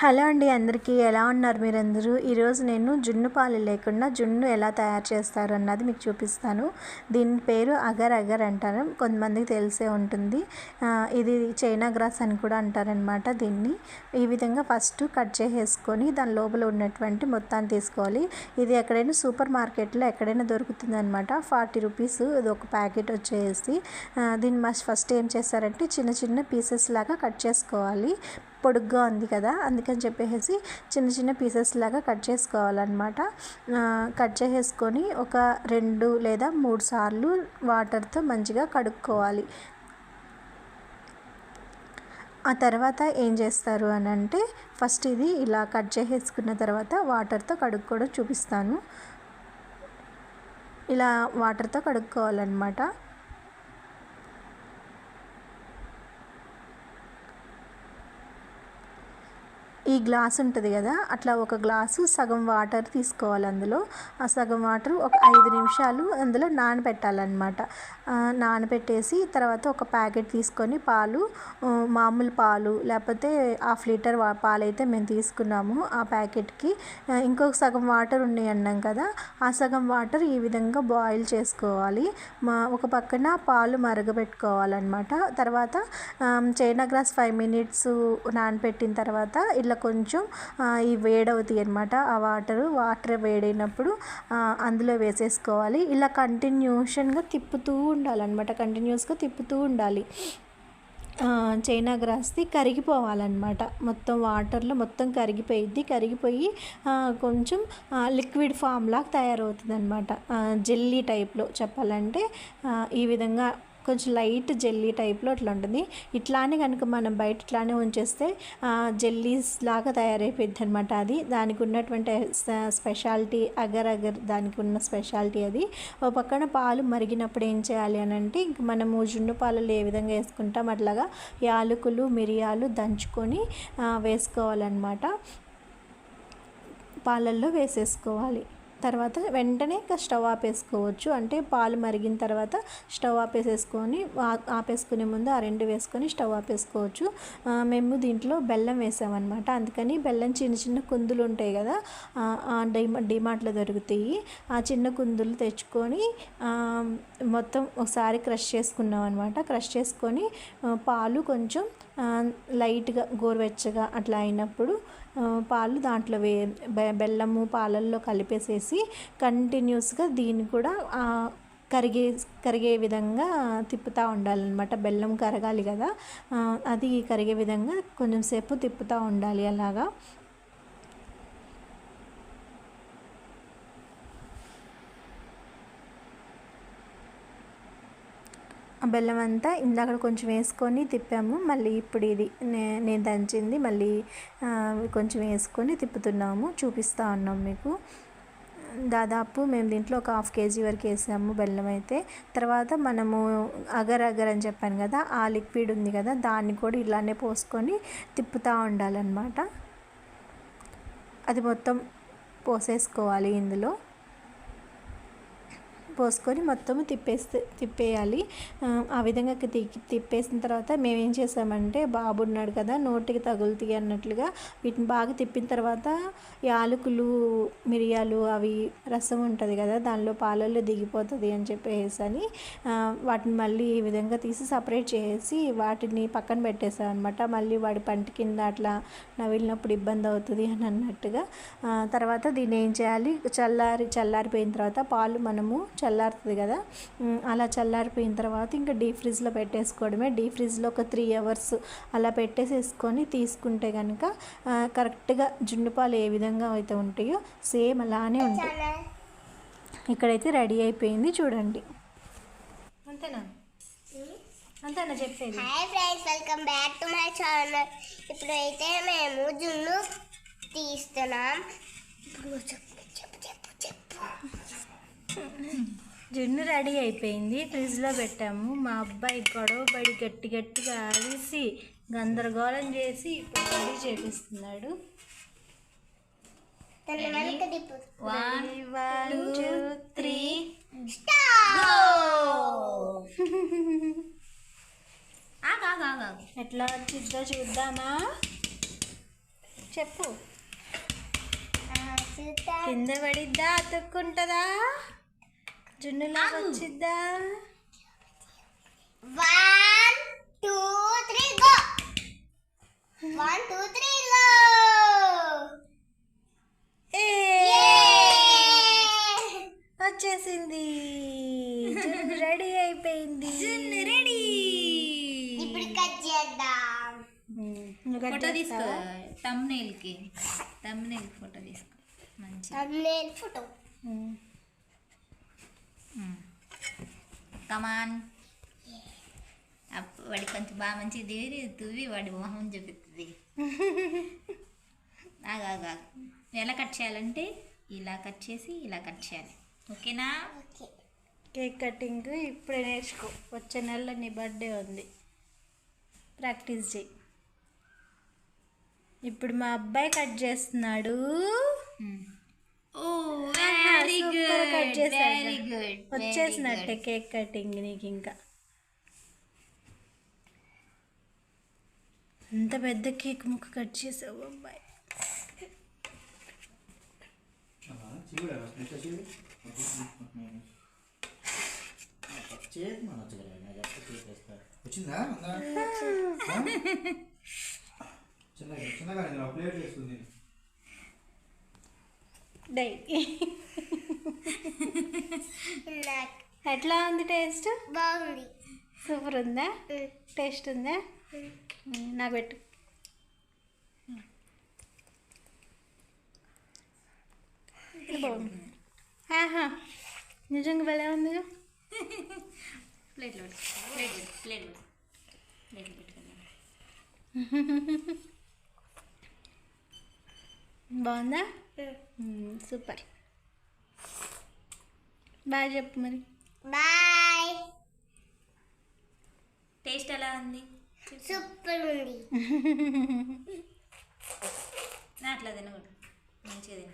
Hello అండి అందరికీ ఎలా ఉన్నారు మీరందరూ? ఈరోజు నేను జున్ను పాలు లేకుండా జున్ను ఎలా తయారు చేస్తారు అన్నది మీకు చూపిస్తాను. దీని పేరు అగర్ అగర్ అంటారు. కొంతమందికి తెలిసే ఉంటుంది. ఇది చైనా గ్రాస్ అని కూడా అంటారనమాట దీన్ని. ఈ విధంగా ఫస్ట్ కట్ చేసేసుకొని దాని లోపల ఉన్నటువంటి మొత్తాన్ని తీసుకోవాలి. ఇది ఎక్కడైనా సూపర్ మార్కెట్లో ఎక్కడైనా దొరుకుతుంది అనమాట ఫార్టీ రూపీస్ ఇది ఒక ప్యాకెట్ వచ్చేసి. దీన్ని ఫస్ట్ ఏం చేస్తారంటే చిన్న చిన్న పీసెస్ లాగా కట్ చేసుకోవాలి. పొడుగ్గా ఉంది కదా అందుకని చెప్పేసి చిన్న చిన్న పీసెస్ లాగా కట్ చేసుకోవాలన్నమాట. కట్ చేసేసుకొని ఒక రెండు లేదా మూడు సార్లు వాటర్తో మంచిగా కడుక్కోవాలి. ఆ తర్వాత ఏం చేస్తారు అని అంటే ఫస్ట్ ఇది ఇలా కట్ చేసేసుకున్న తర్వాత వాటర్తో కడుక్కోవడం చూపిస్తాను. ఇలా వాటర్తో కడుక్కోవాలన్నమాట. ఈ గ్లాస్ ఉంటుంది కదా అట్లా ఒక గ్లాసు సగం వాటర్ తీసుకోవాలి అందులో. ఆ సగం వాటర్ ఒక ఐదు నిమిషాలు అందులో నానబెట్టాలన్నమాట నానబెట్టేసి తర్వాత ఒక ప్యాకెట్ తీసుకొని పాలు మామూలు పాలు లేకపోతే హాఫ్ లీటర్ పాలైతే మేము తీసుకున్నాము ఆ ప్యాకెట్కి. ఇంకొక సగం వాటర్ ఉన్నాయి అన్నాం కదా ఆ సగం వాటర్ ఈ విధంగా బాయిల్ చేసుకోవాలి. మా ఒక పక్కన పాలు మరగబెట్టుకోవాలన్నమాట. తర్వాత చైనా గ్రాస్ ఫైవ్ మినిట్స్ నానబెట్టిన తర్వాత ఇలా కొంచెం ఈ వేడవుతాయి అనమాట ఆ వాటరు వాటర్ వేడైనప్పుడు అందులో వేసేసుకోవాలి. ఇలా కంటిన్యూషన్గా తిప్పుతూ ఉండాలన్నమాట. కంటిన్యూస్గా తిప్పుతూ ఉండాలి. చైనా గ్రాస్ది కరిగిపోవాలన్నమాట. మొత్తం వాటర్లో మొత్తం కరిగిపోయిద్ది. కరిగిపోయి కొంచెం లిక్విడ్ ఫామ్ లాగా తయారవుతుంది అనమాట జెల్లీ టైప్లో చెప్పాలంటే ఈ విధంగా కొంచెం లైట్ జెల్లీ టైప్లో అట్లా ఉంటుంది. ఇట్లానే కనుక మనం బయట ఇట్లానే ఉంచేస్తే జెల్లీస్ లాగా తయారైపోయింది అనమాట అది. దానికి ఉన్నటువంటి స్పెషాలిటీ అగర్ అగర్ దానికి ఉన్న స్పెషాలిటీ అది. ఒక పక్కన పాలు మరిగినప్పుడు ఏం చేయాలి అని అంటే ఇంక మనము జున్ను పాలలో ఏ విధంగా వేసుకుంటాం అట్లాగా యాలకులు మిరియాలు దంచుకొని వేసుకోవాలన్నమాట. పాలల్లో వేసేసుకోవాలి. తర్వాత వెంటనే ఇంకా స్టవ్ ఆపేసుకోవచ్చు. అంటే పాలు మరిగిన తర్వాత స్టవ్ ఆపేసేసుకొని ఆ- ఆపేసుకునే ముందు ఆ రెండు వేసుకొని స్టవ్ ఆపేసుకోవచ్చు. మేము దీంట్లో బెల్లం వేసామన్నమాట. అందుకని బెల్లం చిన్న చిన్న కుందులు ఉంటాయి కదా ఆ, డిమార్ట్లో దొరుకుతాయి. ఆ చిన్న కుందులు తెచ్చుకొని మొత్తం ఒకసారి క్రష్ చేసుకున్నాం అనమాట క్రష్ చేసుకొని పాలు కొంచెం లైట్గా గోరువెచ్చగా అట్లా అయినప్పుడు పాలు దాంట్లో వే బెల్లము పాలల్లో కలిపేసేసి కంటిన్యూస్గా దీన్ని కూడా కరిగే కరిగే విధంగా తిప్పుతూ ఉండాలన్నమాట. బెల్లం కరగాలి కదా అది కరిగే విధంగా కొంచెం సేపు తిప్పుతూ ఉండాలి అలాగా. బెల్లం అంతా ఇందాక కొంచెం వేసుకొని తిప్పాము. మళ్ళీ ఇప్పుడు ఇది నే- నేను దంచింది మళ్ళీ కొంచెం వేసుకొని తిప్పుతున్నాము. చూపిస్తూ ఉన్నాం మీకు. దాదాపు మేము దీంట్లో ఒక హాఫ్ కేజీ వరకు వేసాము బెల్లం అయితే. తర్వాత మనము అగర్ అగర్ అని చెప్పాను కదా ఆ లిక్విడ్ ఉంది కదా దాన్ని కూడా ఇలానే పోసుకొని తిప్పుతూ ఉండాలన్నమాట. అది మొత్తం పోసేసుకోవాలి ఇందులో. పోసుకొని మొత్తం తిప్పేస్తే తిప్పేయాలి. ఆ, విధంగా తి తిప్పేసిన తర్వాత మేము ఏం చేసామంటే బాబు ఉన్నాడు కదా నోటికి తగులుతాయి అన్నట్లుగా వీటిని బాగా తిప్పిన తర్వాత యాలకులు మిరియాలు అవి రసం ఉంటుంది కదా దానిలో పాలల్లో దిగిపోతుంది అని చెప్పేసి అని వాటిని మళ్ళీ ఈ విధంగా తీసి సపరేట్ చేసి వాటిని పక్కన పెట్టేసాం అనమాట మళ్ళీ వాడి పంట కింద అట్లా నవిలినప్పుడు ఇబ్బంది అవుతుంది అని అన్నట్టుగా. తర్వాత దీన్ని ఏం చేయాలి? చల్లారి చల్లారిపోయిన తర్వాత పాలు మనము చల్లారుతుంది కదా. అలా చల్లారిపోయిన తర్వాత ఇంకా డీప్ ఫ్రిడ్జ్లో పెట్టేసుకోవడమే. డీప్ ఫ్రిడ్జ్లో ఒక త్రీ అవర్స్ అలా పెట్టేసేసుకొని తీసుకుంటే కనుక కరెక్ట్గా జున్నుపాలు ఏ విధంగా అయితే ఉంటాయో సేమ్ అలానే ఉంటాయి. ఇక్కడైతే రెడీ అయిపోయింది చూడండి. అంతేనా? అంతేనా చెప్పేది? Hi friends welcome back to my channel. ఇప్పుడైతే మేము జున్ను తీస్తున్నాం ఇప్పుడు చెప్పు చెప్పు చెప్పు చెప్పు జున్ను రెడీ అయిపోయింది. ఫ్రిడ్జ్లో పెట్టాము. మా అబ్బాయి గొడవ పడి గట్టి గట్టిగా అరిసి గందరగోళం చేసి ఇప్పుడు రెడీ చేపిస్తున్నాడు. తిప్పు వన్ టూ త్రీ ఎట్లా వచ్చిద్దో చూద్దామా? చెప్పు. కింద పడిద్దా అతుక్కుంటుందా జున్నులా వచ్చిద్దా one two three go one two three go ఏ! వచ్చేసింది. జున్ను రెడీ అయిపోయింది. జున్ను రెడీ. ఇప్పుడు కట్ చేద్దాం. ఫోటో తీసుకో. తమ్నేల్కి తమ్నేల్ ఫోటో తీసుకో. మంచి నేను ఫోటో కమాన్ వాడి కొంచెం బాగా మంచి దివి తువ్వి వాడి మొహం చూపిస్తుంది ఆగా ఆగా ఎలా కట్ చేయాలంటే ఇలా కట్ చేసి ఇలా కట్ చేయాలి. ఓకేనా? ఓకే. కేక్ కటింగ్ ఇప్పుడే నేర్చుకో. వచ్చే నెలలో నీ బర్త్డే ఉంది. ప్రాక్టీస్ చేయి. ఇప్పుడు మా అబ్బాయి కట్ చేస్తున్నాడు. ఓ వెరీ గుడ్ చేశాడు. వెరీ గుడ్ వచ్చేసినట్టే కేక్ కటింగ్ నీకు ఇంకా. అంత పెద్ద కేక్ ముక్క కట్ చేసావు అబ్బాయి. వచ్చిందా? చిన్నగా చిన్నగా ప్లేట్ వేసుకుంది డై. ఎట్లా ఉంది టేస్ట్? బాగుంది. సూపర్ ఉందా? టేస్ట్ ఉందా? నాకు పెట్టు. బాగుంది. ఆహా నిజంగా భలే ఉందిగా ప్లేట్లో ప్లేట్ ప్లేట్ ప్లేట్ పెట్టుకుందాం. బాగుందా? సూపర్. బాగా చెప్పు మరి. బాయ్. టేస్ట్ ఎలా ఉంది? సూపర్ ఉంది. నా అట్లా తినకూడదు. మంచిగా తిన.